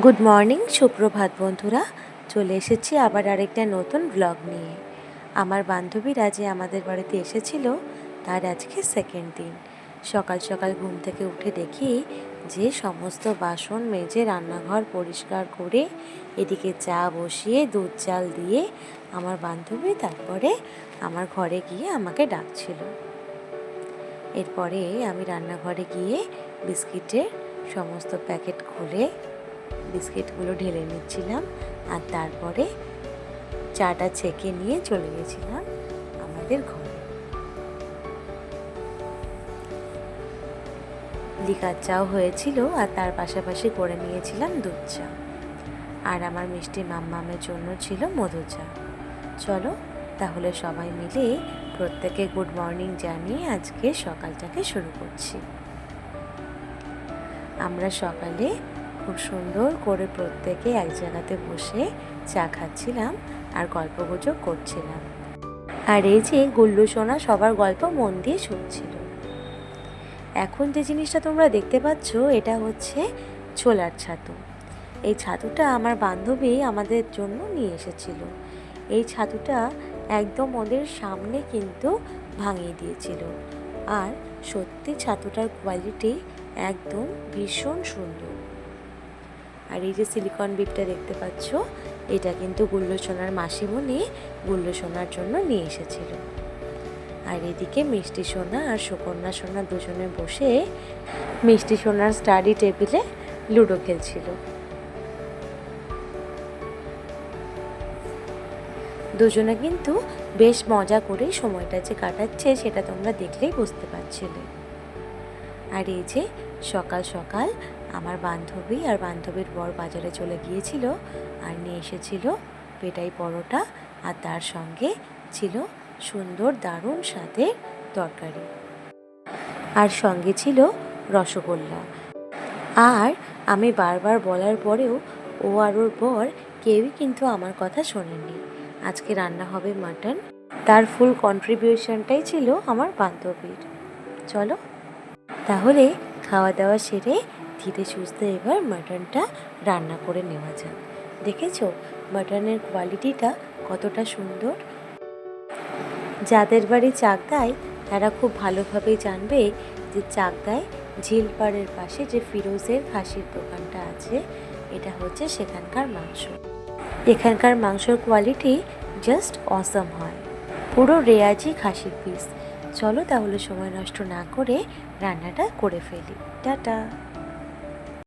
Good morning সুপ্রভাত বন্ধুরা। চলে এসেছি আবার আরেকটা নতুন ব্লগ নিয়ে। আমার বান্ধবীরা যে আমাদের বাড়িতে এসেছিল, তার আজকে সেকেন্ড দিন। সকাল সকাল ঘুম থেকে উঠে দেখি যে সমস্ত বাসন মেজে রান্নাঘর পরিষ্কার করে এদিকে চা বসিয়ে দুধ চাল দিয়ে আমার বান্ধবী তারপরে আমার ঘরে গিয়ে আমাকে ডাকছিল। এরপরে আমি রান্নাঘরে গিয়ে বিস্কিটের সমস্ত প্যাকেট খুলে বিস্কিটগুলো ঢেলে নিচ্ছিলাম আর তারপরে চাটা ছেঁকে নিয়ে চলে গেছিলাম আমাদের ঘরে। লিকার চাও হয়েছিল আর তার পাশাপাশি করে নিয়েছিলাম দুধ চা। আর আমার মিষ্টি মাম্মামের জন্য ছিল মধু চা। চলো তাহলে সবাই মিলে প্রত্যেকে গুড মর্নিং জানিয়ে আজকে সকালটাকে শুরু করছি। আমরা সকালে খুব সুন্দর করে প্রত্যেকে এক জায়গাতে বসে চা খাচ্ছিলাম আর গল্পগুজব করছিলাম। আর এই যে গুল্লু সোনা সবার গল্প মন দিয়ে শুনছিল। এখন যে জিনিসটা তোমরা দেখতে পাচ্ছ, এটা হচ্ছে ছোলার ছাতু। এই ছাতুটা আমার বান্ধবী আমাদের জন্য নিয়ে এসেছিল। এই ছাতুটা একদম ওদের সামনে কিন্তু ভাঙিয়ে দিয়েছিল। আর সত্যি ছাতুটার কোয়ালিটি একদম ভীষণ সুন্দর। আর এই যে সিলিকন বিটটা দেখতে পাচ্ছ, এটা কিন্তু গুল্লো সোনার মাসিমণি গুল্লো সোনার জন্য নিয়ে এসেছিল। আর এদিকে মিষ্টি সোনা আর সুকন্যা সোনা দুজনে বসে মিষ্টি সোনার স্টাডি টেবিলে লুডো খেলছিল। দুজনে কিন্তু বেশ মজা করে সময়টা যে কাটাচ্ছে সেটা তোমরা দেখলেই বুঝতে পারছিলে। আর এই যে সকাল সকাল আমার বান্ধবী আর বান্ধবীর বর বাজারে চলে গিয়েছিল আর নিয়ে এসেছিল পেটাই পরোটা আর তার সঙ্গে ছিল সুন্দর দারুণ স্বাদের তরকারি। আর সঙ্গে ছিল রসগোল্লা। আর আমি বারবার বলার পরেও ও আর ওর বর কেউই কিন্তু আমার কথা শোনেননি। আজকে রান্না হবে মাটন। তার ফুল কন্ট্রিবিউশনটাই ছিল আমার বান্ধবীর। চলো, তাহলে খাওয়া দাওয়া সেরে ধীরে সুস্থে এবার মাটনটা রান্না করে নেওয়া যাক। দেখেছ? মাটনের কোয়ালিটিটা কতটা সুন্দর। যাদের বাড়ি চাকদায়, তারা খুব ভালোভাবেই জানবে যে চাকদায় ঝিলপাড়ের পাশে যে ফিরোজের খাসির দোকানটা আছে, এটা হচ্ছে সেখানকার মাংস। এখানকার মাংসর কোয়ালিটি জাস্ট অসম হয়। পুরো রেয়াজি খাসির পিস চলো তাহলে সময় নষ্ট না করে রান্নাটা করে ফেলি। টাটা!